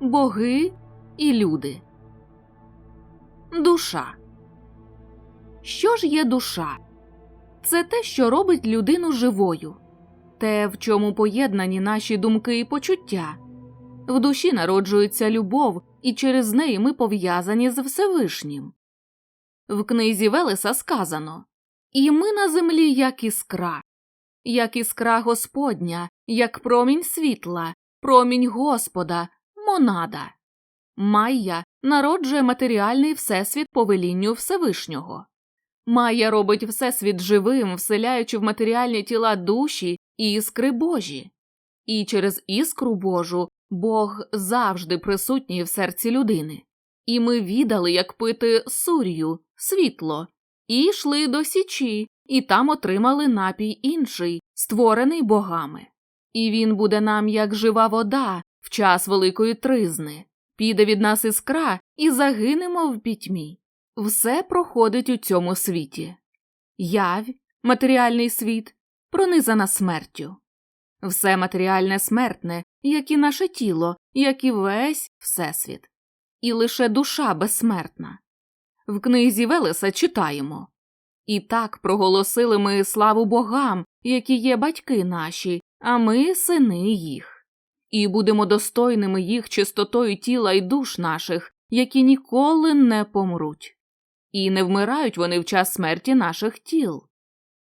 боги і люди. Душа. Що ж є душа? Це те, що робить людину живою, те, в чому поєднані наші думки і почуття. В душі народжується любов, і через неї ми пов'язані з Всевишнім. В книзі Велеса сказано І ми на землі, як іскра, як іскра Господня, як промінь світла, промінь Господа, монада. Майя народжує матеріальний всесвіт по велінню Всевишнього. Майя робить всесвіт живим, вселяючи в матеріальні тіла душі і іскри Божі. І через іскру Божу Бог завжди присутній в серці людини. І ми віддали, як пити сур'ю, світло, і йшли до січі, і там отримали напій інший, створений богами. І він буде нам як жива вода в час великої тризни, піде від нас іскра і загинемо в пітьмі. Все проходить у цьому світі. Явь, матеріальний світ, пронизана смертю. Все матеріальне смертне, як і наше тіло, як і весь Всесвіт. І лише душа безсмертна. В книзі Велеса читаємо І так проголосили ми славу богам, які є батьки наші, а ми сини їх. І будемо достойними їх чистотою тіла і душ наших, які ніколи не помруть. І не вмирають вони в час смерті наших тіл.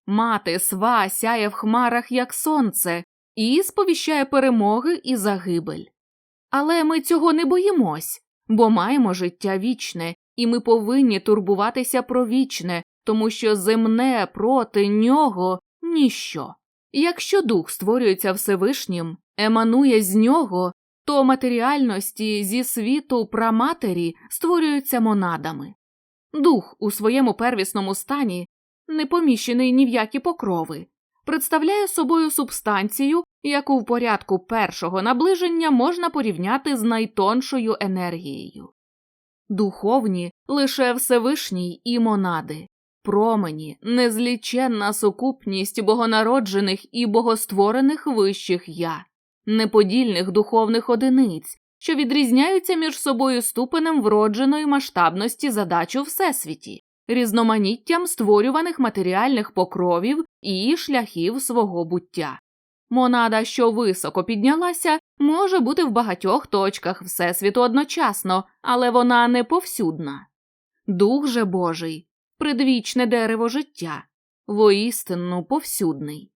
Мати сва сяє в хмарах, як сонце, і сповіщає перемоги і загибель. Але ми цього не боїмось, бо маємо життя вічне, і ми повинні турбуватися про вічне, тому що земне проти нього ніщо. Якщо дух створюється Всевишнім, еманує з нього, то матеріальності зі світу праматері створюються монадами. Дух у своєму первісному стані, не поміщений ні в які покрови, представляє собою субстанцію, яку в порядку першого наближення можна порівняти з найтоншою енергією. Духовні лише Всевишній і монади, промені, незліченна сукупність богонароджених і богостворених вищих я, неподільних духовних одиниць, що відрізняються між собою ступенем вродженої масштабності задач у всесвіті, різноманіттям створюваних матеріальних покровів і шляхів свого буття. Монада, що високо піднялася, може бути в багатьох точках Всесвіту одночасно, але вона не повсюдна. Дух же Божий предвічне дерево життя, воістину повсюдний.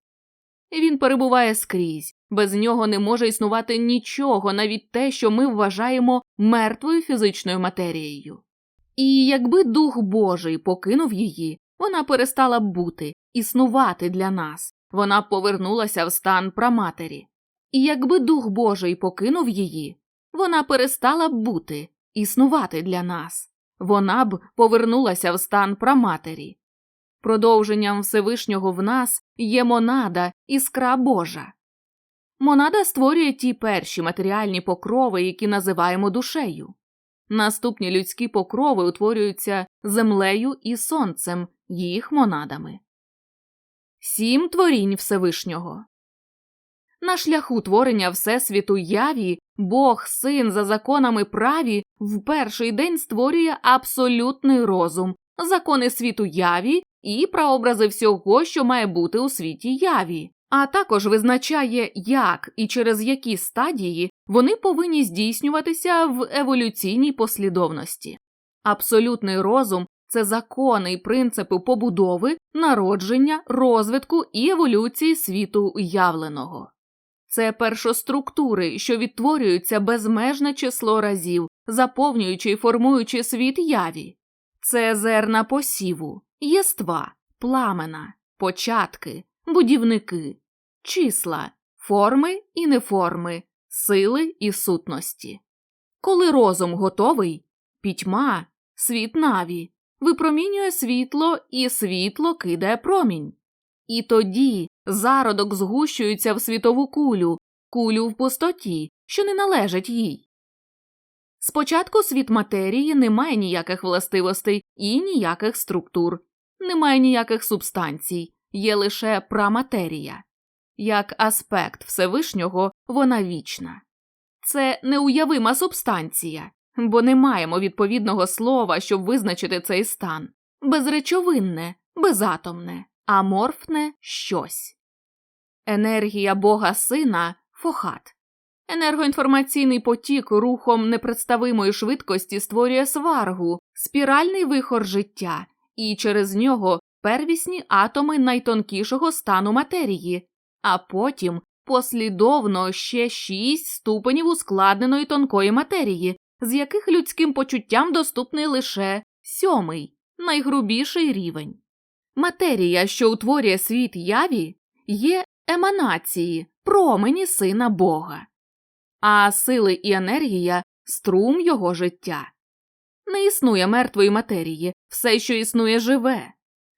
Він перебуває скрізь, без нього не може існувати нічого, навіть те, що ми вважаємо мертвою фізичною матерією. І якби Дух Божий покинув її, вона перестала б бути, існувати для нас, вона б повернулася в стан праматері. І якби Дух Божий покинув її, вона перестала б бути, існувати для нас, вона б повернулася в стан праматері. Продовженням Всевишнього в нас є монада, іскра Божа. Монада створює ті перші матеріальні покрови, які називаємо душею. Наступні людські покрови утворюються землею і сонцем, їх монадами. Сім творінь Всевишнього. На шляху творення Всесвіту яві Бог, син за законами праві, в перший день створює абсолютний розум, закони світу яві і прообрази всього, що має бути у світі яві, а також визначає, як і через які стадії вони повинні здійснюватися в еволюційній послідовності. Абсолютний розум це закони і принципи побудови, народження, розвитку і еволюції світу явленого. Це першоструктури, що відтворюються безмежне число разів, заповнюючи і формуючи світ яві. Це зерна посіву, єства, пламена, початки, будівники, числа, форми і неформи, сили і сутності. Коли розум готовий, пітьма, світ наві, випромінює світло, і світло кидає промінь. І тоді зародок згущується в світову кулю, кулю в пустоті, що не належить їй. Спочатку світ матерії не має ніяких властивостей і ніяких структур, немає ніяких субстанцій, є лише праматерія. Як аспект Всевишнього вона вічна. це неуявима субстанція, бо не маємо відповідного слова, щоб визначити цей стан безречовинне, безатомне, аморфне щось. Енергія Бога Сина фохат. Енергоінформаційний потік рухом непредставимої швидкості створює сваргу, спіральний вихор життя, і через нього первісні атоми найтонкішого стану матерії, а потім послідовно ще шість ступенів ускладненої тонкої матерії, з яких людським почуттям доступний лише сьомий, найгрубіший рівень. Матерія, що утворює світ яві, є еманації, промені сина Бога, а сили і енергія струм його життя. Не існує мертвої матерії, все, що існує, живе.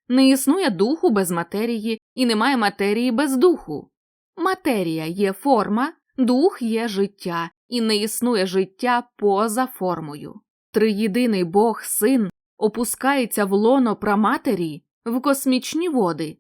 Не існує духу без матерії і немає матерії без духу. Матерія є форма, дух є життя, і не існує життя поза формою. Триєдиний Бог син опускається в лоно праматері в космічні води,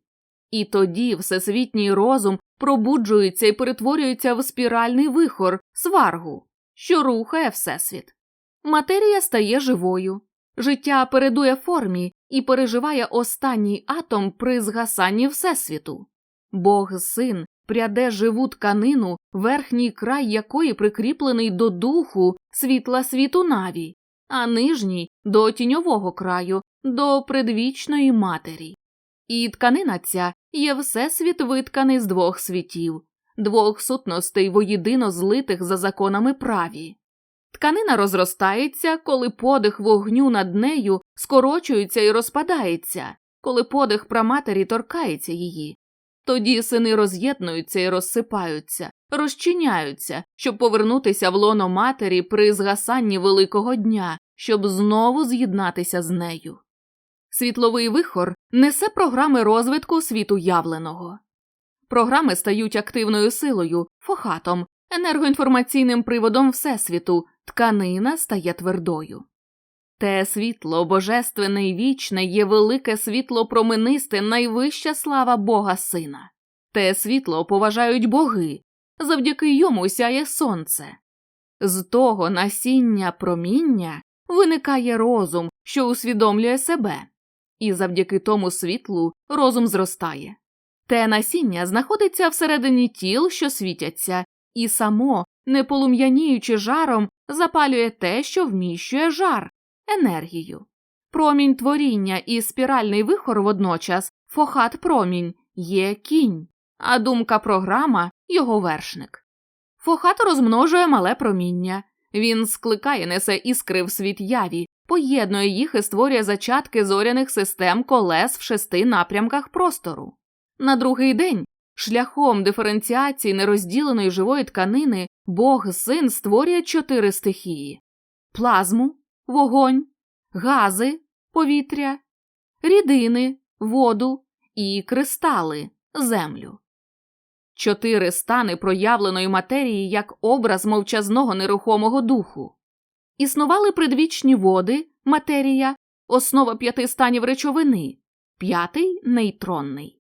і тоді всесвітній розум пробуджується і перетворюється в спіральний вихор, сваргу, що рухає Всесвіт. Матерія стає живою, життя передує формі і переживає останній атом при згасанні Всесвіту. Бог син пряде живу тканину, верхній край якої прикріплений до духу світла світу наві, а нижній до тіньового краю, до предвічної матері. І тканина ця є всесвіт витканий з двох світів, двох сутностей воєдино злитих за законами праві. Тканина розростається, коли подих вогню над нею скорочується і розпадається, коли подих праматері торкається її. Тоді сини роз'єднуються і розсипаються, розчиняються, щоб повернутися в лоно матері при згасанні Великого дня, щоб знову з'єднатися з нею. Світловий вихор несе програми розвитку світу явленого. Програми стають активною силою, фохатом, енергоінформаційним приводом Всесвіту, тканина стає твердою. Те світло божественне й вічне є велике світло променисте, найвища слава Бога Сина. Те світло поважають боги, завдяки йому сяє сонце. З того насіння проміння виникає розум, що усвідомлює себе, і завдяки тому світлу розум зростає. Те насіння знаходиться всередині тіл, що світяться, і само, не полум'яніючи жаром, запалює те, що вміщує жар, енергію. Промінь творіння і спіральний вихор водночас, фохат промінь, є кінь, а думка програма його вершник. Фохат розмножує мале проміння, він скликає несе іскри в світ яві, поєднує їх і створює зачатки зоряних систем колес в шести напрямках простору. На другий день, шляхом диференціації нерозділеної живої тканини, Бог син створює чотири стихії плазму, вогонь, гази, повітря, рідини, воду і кристали, землю. Чотири стани проявленої матерії як образ мовчазного нерухомого духу. Існували предвічні води, матерія, основа п'яти станів речовини, п'ятий нейтронний.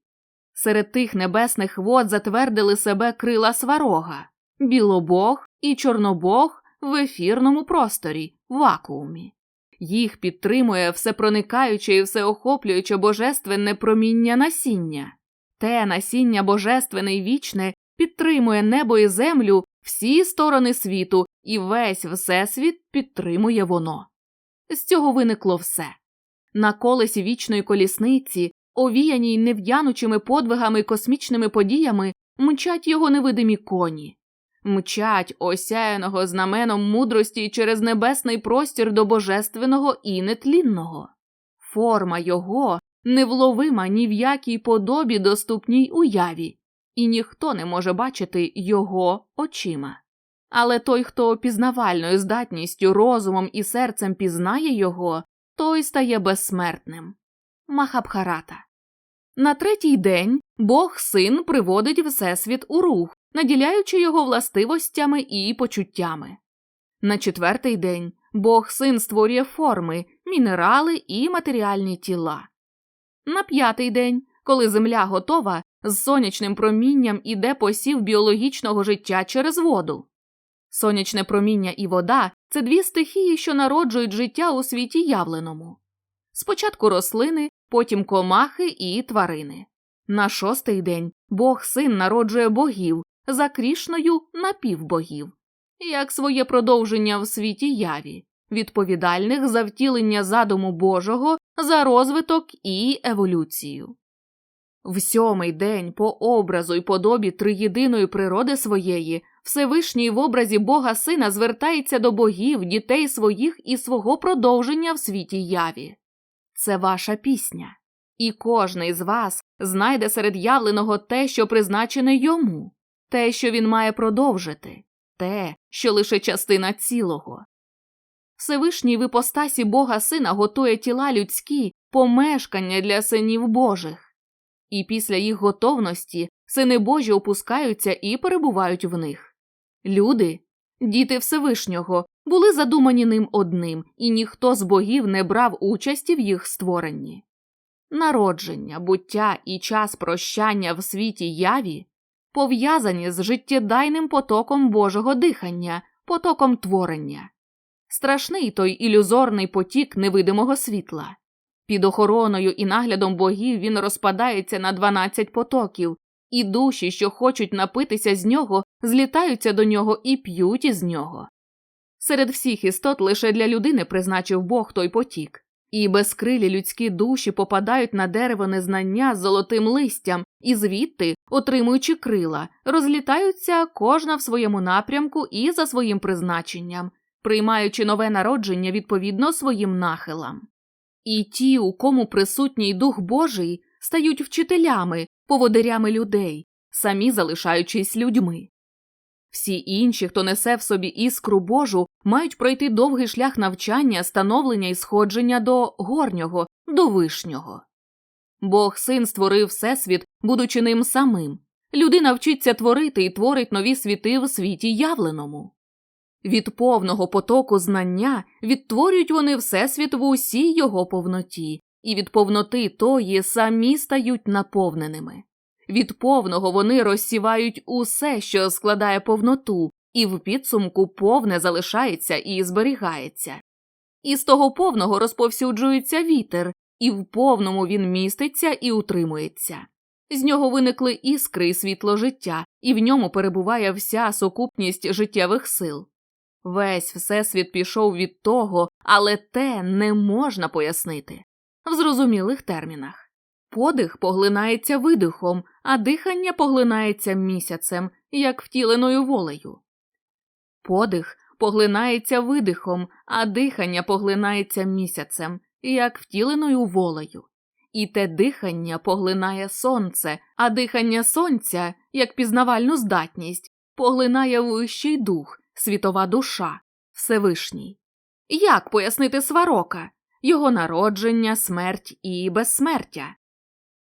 Серед тих небесних вод затвердили себе крила сварога, білобог і чорнобог в ефірному просторі, вакуумі. Їх підтримує всепроникаюче і всеохоплююче божественне проміння насіння. Те насіння божественне й вічне підтримує небо і землю, всі сторони світу, і весь всесвіт підтримує воно. З цього виникло все. На колесі вічної колісниці, овіяній нев'янучими подвигами космічними подіями, мчать його невидимі коні, мчать осяяного знаменом мудрості через небесний простір до божественного і нетлінного. Форма його невловима ні в якій подобі доступній уяві, і ніхто не може бачити його очима. Але той, хто пізнавальною здатністю, розумом і серцем пізнає його, той стає безсмертним. Махабхарата. На третій день Бог син приводить Всесвіт у рух, наділяючи його властивостями і почуттями. На четвертий день Бог син створює форми, мінерали і матеріальні тіла. На п'ятий день, коли земля готова, з сонячним промінням іде посів біологічного життя через воду. Сонячне проміння і вода це дві стихії, що народжують життя у світі явленому. Спочатку рослини, потім комахи і тварини. На шостий день Бог син народжує богів, за Крішною напівбогів, як своє продовження в світі яві, відповідальних за втілення задуму Божого, за розвиток і еволюцію. В сьомий день по образу й подобі триєдиної природи своєї Всевишній в образі Бога Сина звертається до богів, дітей своїх і свого продовження в світі яві. Це ваша пісня, і кожний з вас знайде серед явленого те, що призначене йому, те, що він має продовжити, те, що лише частина цілого. Всевишній в іпостасі Бога Сина готує тіла людські, помешкання для синів Божих і після їх готовності сини Божі опускаються і перебувають в них. Люди, діти Всевишнього, були задумані ним одним, і ніхто з богів не брав участі в їх створенні. Народження, буття і час прощання в світі яві пов'язані з життєдайним потоком Божого дихання, потоком творення. Страшний той ілюзорний потік невидимого світла. Під охороною і наглядом богів він розпадається на дванадцять потоків, і душі, що хочуть напитися з нього, злітаються до нього і п'ють із нього. Серед всіх істот лише для людини призначив Бог той потік, і безкрилі людські душі попадають на дерево незнання з золотим листям і звідти, отримуючи крила, розлітаються кожна в своєму напрямку і за своїм призначенням, приймаючи нове народження відповідно своїм нахилам. І ті, у кому присутній Дух Божий, стають вчителями, поводирями людей, самі залишаючись людьми. Всі інші, хто несе в собі іскру Божу, мають пройти довгий шлях навчання, становлення і сходження до горнього, до вишнього. Бог син створив Всесвіт, будучи ним самим. Людина вчиться творити і творить нові світи в світі явленому. Від повного потоку знання відтворюють вони Всесвіт в усій його повноті, і від повноти тої самі стають наповненими. Від повного вони розсівають усе, що складає повноту, і в підсумку повне залишається і зберігається. І з того повного розповсюджується вітер, і в повному він міститься і утримується. З нього виникли іскри і світло життя, і в ньому перебуває вся сукупність життєвих сил. Весь всесвіт пішов від того, але те не можна пояснити в зрозумілих термінах. Подих поглинається видихом, а дихання поглинається місяцем, як втіленою волею. Подих поглинається видихом, а дихання поглинається місяцем, як втіленою волею. І те дихання поглинає сонце, а дихання сонця, як пізнавальну здатність, поглинає вищий дух, світова душа, Всевишній. Як пояснити сварока, його народження, смерть і безсмертя?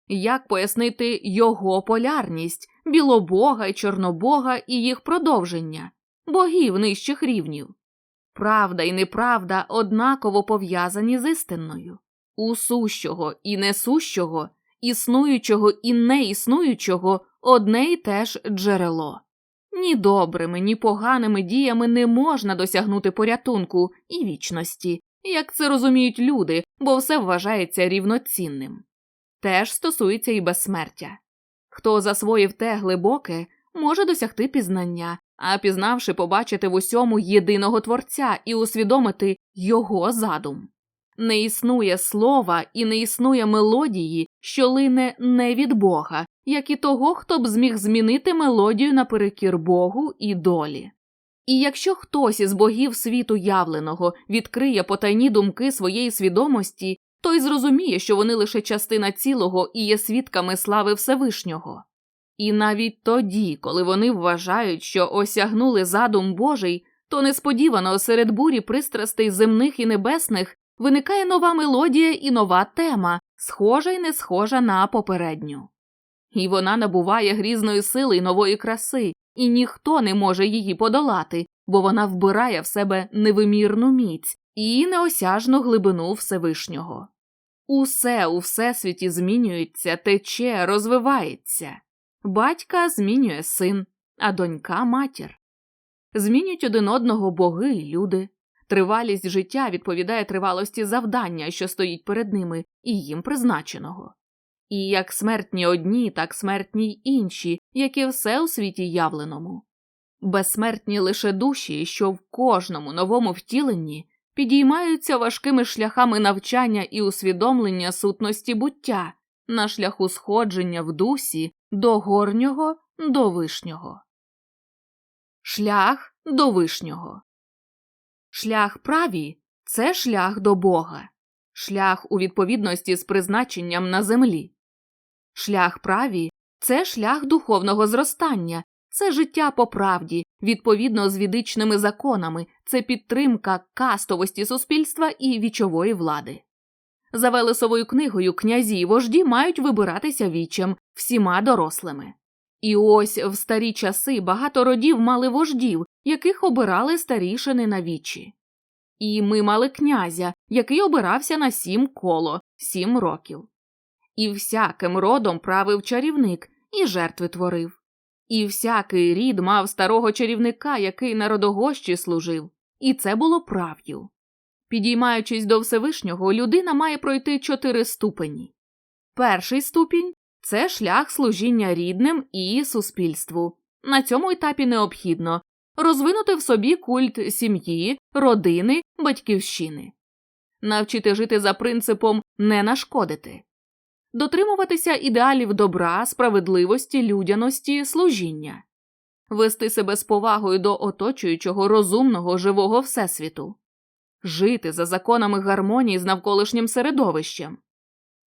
Як пояснити його полярність, білобога і чорнобога і їх продовження, богів нижчих рівнів? Правда і неправда однаково пов'язані з істинною, у сущого і несущого, існуючого і неіснуючого одне й те ж джерело. Ні добрими, ні поганими діями не можна досягнути порятунку і вічності, як це розуміють люди, бо все вважається рівноцінним. Теж стосується і безсмертя. Хто засвоїв те глибоке, може досягти пізнання, а пізнавши, побачити в усьому єдиного творця і усвідомити його задум. Не існує слова і не існує мелодії, що лине не від Бога, як і того, хто б зміг змінити мелодію наперекір Богу і долі. І якщо хтось із богів світу явленого відкриє потайні думки своєї свідомості, той зрозуміє, що вони лише частина цілого і є свідками слави Всевишнього. І навіть тоді, коли вони вважають, що осягнули задум Божий, то несподівано серед бурі пристрастей земних і небесних виникає нова мелодія і нова тема, схожа й не схожа на попередню. І вона набуває грізної сили й нової краси, і ніхто не може її подолати, бо вона вбирає в себе невимірну міць і неосяжну глибину Всевишнього. Усе у всесвіті змінюється, тече, розвивається. Батька змінює син, а донька матір. змінюють один одного боги й люди. Тривалість життя відповідає тривалості завдання, що стоїть перед ними, і їм призначеного. І як смертні одні, так смертні й інші, як і все у світі явленому. Безсмертні лише душі, що в кожному новому втіленні підіймаються важкими шляхами навчання і усвідомлення сутності буття на шляху сходження в дусі до горнього до вишнього. Шлях до вишнього. Шлях праві це шлях до Бога, шлях у відповідності з призначенням на землі. Шлях праві це шлях духовного зростання, це життя по правді, відповідно з відичними законами, це підтримка кастовості суспільства і вічової влади. За Велесовою книгою князі й вожді мають вибиратися вічем всіма дорослими. І ось в старі часи багато родів мали вождів, яких обирали старішини на вічі. І ми мали князя, який обирався на сім коло, сім років. І всяким родом правив чарівник і жертви творив. І всякий рід мав старого чарівника, який на родогощі служив, і це було правдю. Підіймаючись до Всевишнього, людина має пройти чотири ступені. Перший ступінь це шлях служіння рідним і суспільству. На цьому етапі необхідно розвинути в собі культ сім'ї, родини, батьківщини, навчити жити за принципом не нашкодити, дотримуватися ідеалів добра, справедливості, людяності, служіння, вести себе з повагою до оточуючого розумного живого всесвіту, жити за законами гармонії з навколишнім середовищем,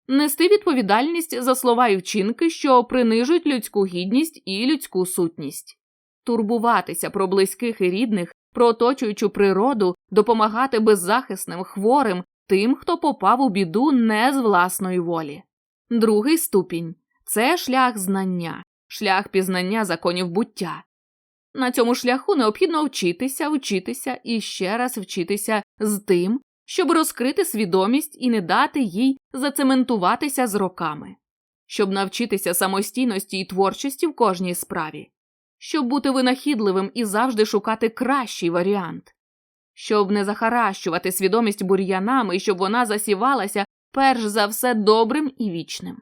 нести відповідальність за слова і вчинки, що принижують людську гідність і людську сутність, турбуватися про близьких і рідних, про оточуючу природу, допомагати беззахисним, хворим, тим, хто попав у біду не з власної волі. Другий ступінь це шлях знання, шлях пізнання законів буття. На цьому шляху необхідно вчитися, вчитися і ще раз вчитися з тим, щоб розкрити свідомість і не дати їй зацементуватися з роками, щоб навчитися самостійності і творчості в кожній справі, щоб бути винахідливим і завжди шукати кращий варіант, щоб не захаращувати свідомість бур'янами щоб вона засівалася перш за все добрим і вічним,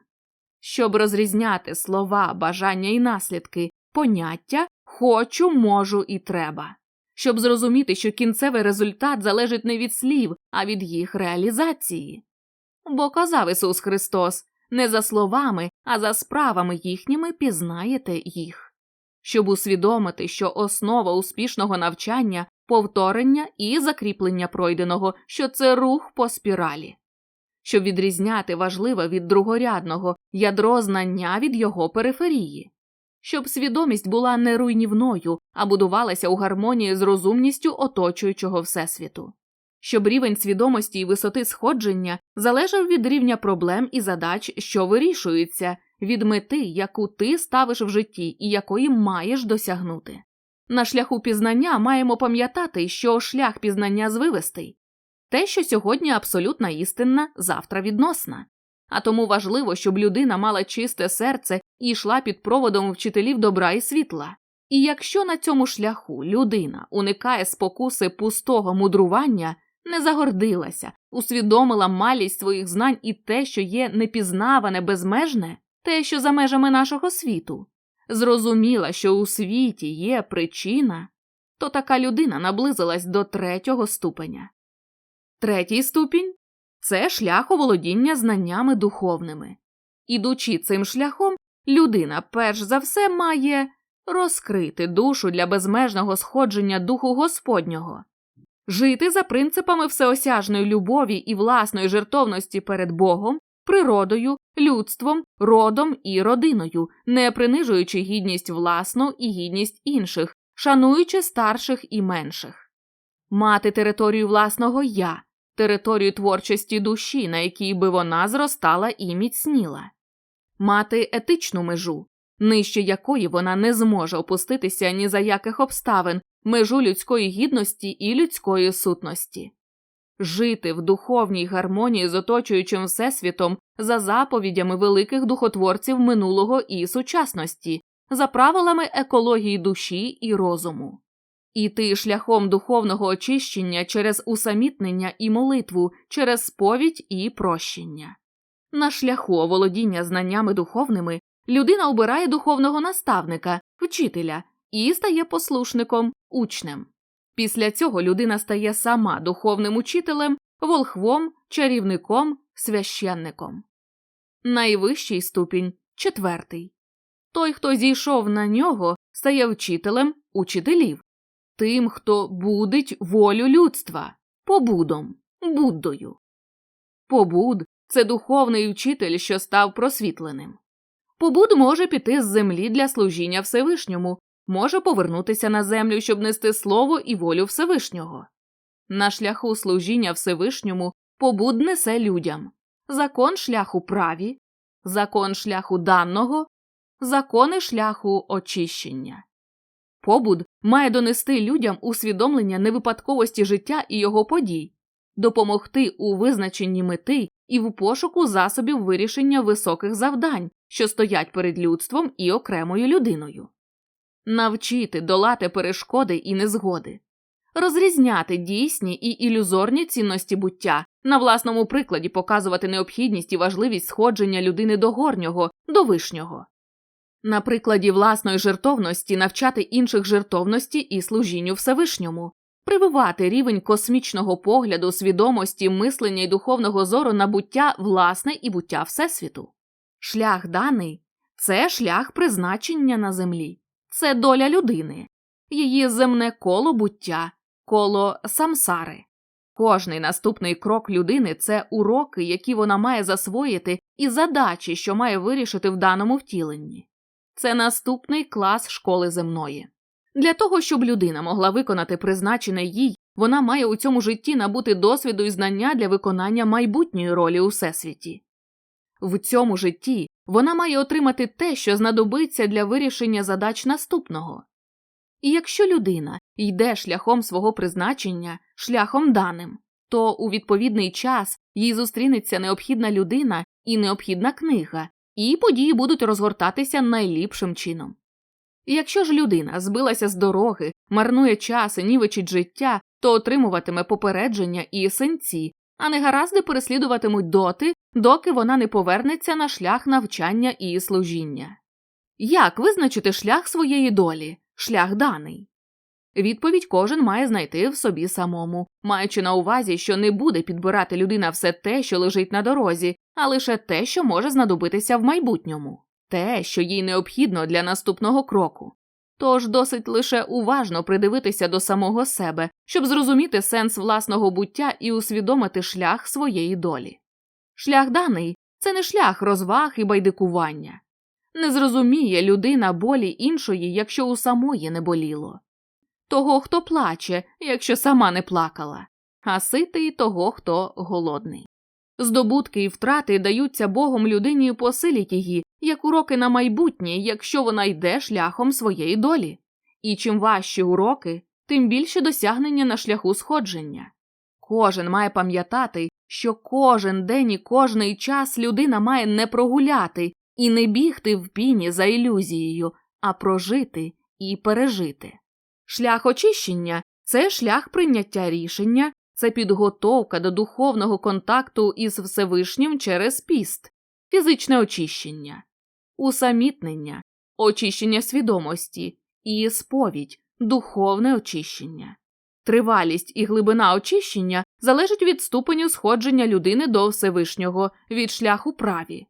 щоб розрізняти слова, бажання і наслідки, поняття хочу, можу і треба, щоб зрозуміти, що кінцевий результат залежить не від слів, а від їх реалізації. Бо казав Ісус Христос не за словами, а за справами їхніми пізнаєте їх, щоб усвідомити, що основа успішного навчання повторення і закріплення пройденого, що це рух по спіралі щоб відрізняти важливе від другорядного ядро знання від його периферії, щоб свідомість була не руйнівною, а будувалася у гармонії з розумністю оточуючого всесвіту, щоб рівень свідомості і висоти сходження залежав від рівня проблем і задач, що вирішуються, від мети, яку ти ставиш в житті і якої маєш досягнути. На шляху пізнання маємо пам'ятати, що шлях пізнання звивистий, те, що сьогодні абсолютна істинна, завтра відносна. А тому важливо, щоб людина мала чисте серце і йшла під проводом вчителів добра і світла. І якщо на цьому шляху людина уникає спокуси пустого мудрування, не загордилася, усвідомила малість своїх знань і те, що є непізнаване, безмежне, те, що за межами нашого світу, зрозуміла, що у світі є причина, то така людина наблизилась до третього ступеня. Третій ступінь це шлях оволодіння знаннями духовними. Ідучи цим шляхом, людина перш за все має розкрити душу для безмежного сходження духу Господнього, жити за принципами всеосяжної любові і власної жертовності перед Богом, природою, людством, родом і родиною, не принижуючи гідність власну і гідність інших, шануючи старших і менших, мати територію власного я територію творчості душі, на якій би вона зростала і міцніла, мати етичну межу, нижче якої вона не зможе опуститися ні за яких обставин, межу людської гідності і людської сутності, жити в духовній гармонії з оточуючим всесвітом за заповідями великих духотворців минулого і сучасності, за правилами екології душі і розуму. Іти шляхом духовного очищення через усамітнення і молитву, через сповідь і прощення. На шляху оволодіння знаннями духовними людина обирає духовного наставника, вчителя і стає послушником, учнем. Після цього людина стає сама духовним учителем, волхвом, чарівником, священником. Найвищий ступінь четвертий. Той, хто зійшов на нього, стає вчителем учителів, тим, хто будить волю людства, побудом, Буддою. Побуд це духовний вчитель, що став просвітленим. Побуд може піти з землі для служіння Всевишньому, може повернутися на землю, щоб нести слово і волю Всевишнього. На шляху служіння Всевишньому побуд несе людям закон шляху праві, закон шляху даного, закони шляху очищення. Побуд має донести людям усвідомлення невипадковості життя і його подій, допомогти у визначенні мети і в пошуку засобів вирішення високих завдань, що стоять перед людством і окремою людиною, навчити долати перешкоди і незгоди, розрізняти дійсні і ілюзорні цінності буття, на власному прикладі показувати необхідність і важливість сходження людини до горнього, до вишнього. На прикладі власної жертовності навчати інших жертовності і служінню Всевишньому, прививати рівень космічного погляду, свідомості, мислення і духовного зору на буття власне і буття Всесвіту. Шлях даний це шлях призначення на землі, це доля людини, її земне коло буття, коло самсари. Кожний наступний крок людини це уроки, які вона має засвоїти, і задачі, що має вирішити в даному втіленні. Це наступний клас школи земної. Для того, щоб людина могла виконати призначене їй, вона має у цьому житті набути досвіду і знання для виконання майбутньої ролі у всесвіті. В цьому житті вона має отримати те, що знадобиться для вирішення задач наступного. І якщо людина йде шляхом свого призначення, шляхом даним, то у відповідний час їй зустрінеться необхідна людина і необхідна книга, і події будуть розгортатися найліпшим чином. Якщо ж людина збилася з дороги, марнує час і нівечить життя, то отримуватиме попередження і синці, а негаразди переслідуватимуть доти, доки вона не повернеться на шлях навчання і служіння. Як визначити шлях своєї долі, шлях даний? Відповідь кожен має знайти в собі самому, маючи на увазі, що не буде підбирати людина все те, що лежить на дорозі, а лише те, що може знадобитися в майбутньому, те, що їй необхідно для наступного кроку. Тож досить лише уважно придивитися до самого себе, щоб зрозуміти сенс власного буття і усвідомити шлях своєї долі. Шлях даний це не шлях розваг і байдикування. Не зрозуміє людина болі іншої, якщо у самої не боліло того, хто плаче, якщо сама не плакала, а ситий того, хто голодний. Здобутки і втрати даються Богом людині посилять її, як уроки на майбутнє, якщо вона йде шляхом своєї долі. І чим важчі уроки, тим більше досягнення на шляху сходження. Кожен має пам'ятати, що кожен день і кожний час людина має не прогуляти і не бігти в піні за ілюзією, а прожити і пережити. Шлях очищення це шлях прийняття рішення, це підготовка до духовного контакту із Всевишнім через піст, фізичне очищення, усамітнення, очищення свідомості і сповідь, духовне очищення. Тривалість і глибина очищення залежать від ступеню сходження людини до Всевишнього від шляху праві.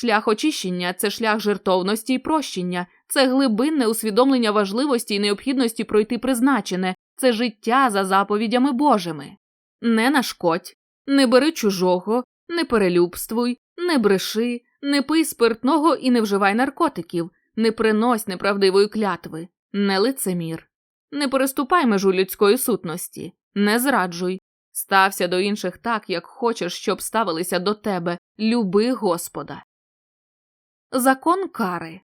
Шлях очищення це шлях жертовності і прощення, це глибинне усвідомлення важливості і необхідності пройти призначене, це життя за заповідями Божими. Не нашкодь, не бери чужого, не перелюбствуй, не бреши, не пий спиртного і не вживай наркотиків, не принось неправдивої клятви, не лицемір, не переступай межу людської сутності, не зраджуй, стався до інших так, як хочеш, щоб ставилися до тебе, люби Господа. Закон кари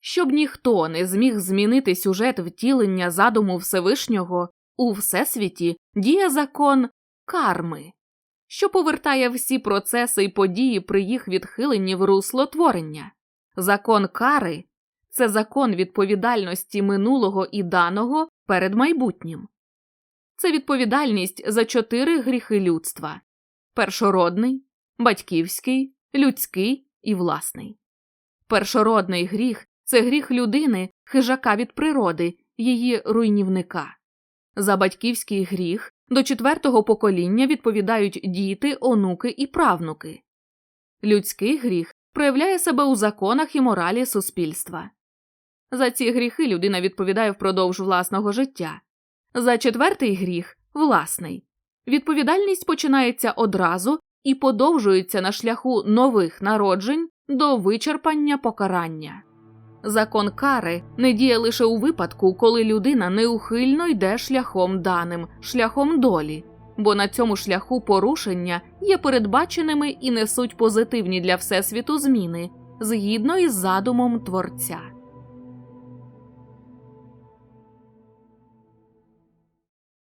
щоб ніхто не зміг змінити сюжет втілення задуму Всевишнього, у Всесвіті діє закон карми, що повертає всі процеси і події при їх відхиленні в русло творення. Закон кари це закон відповідальності минулого і даного перед майбутнім. Це відповідальність за чотири гріхи людства першородний, батьківський, людський і власний. Першородний гріх це гріх людини, хижака від природи, її руйнівника. За батьківський гріх до четвертого покоління відповідають діти, онуки і правнуки. Людський гріх проявляє себе у законах і моралі суспільства. За ці гріхи людина відповідає впродовж власного життя. За четвертий гріх власний. Відповідальність починається одразу і подовжується на шляху нових народжень до вичерпання покарання. Закон кари не діє лише у випадку, коли людина неухильно йде шляхом даним, шляхом долі, бо на цьому шляху порушення є передбаченими і несуть позитивні для всесвіту зміни згідно із задумом творця.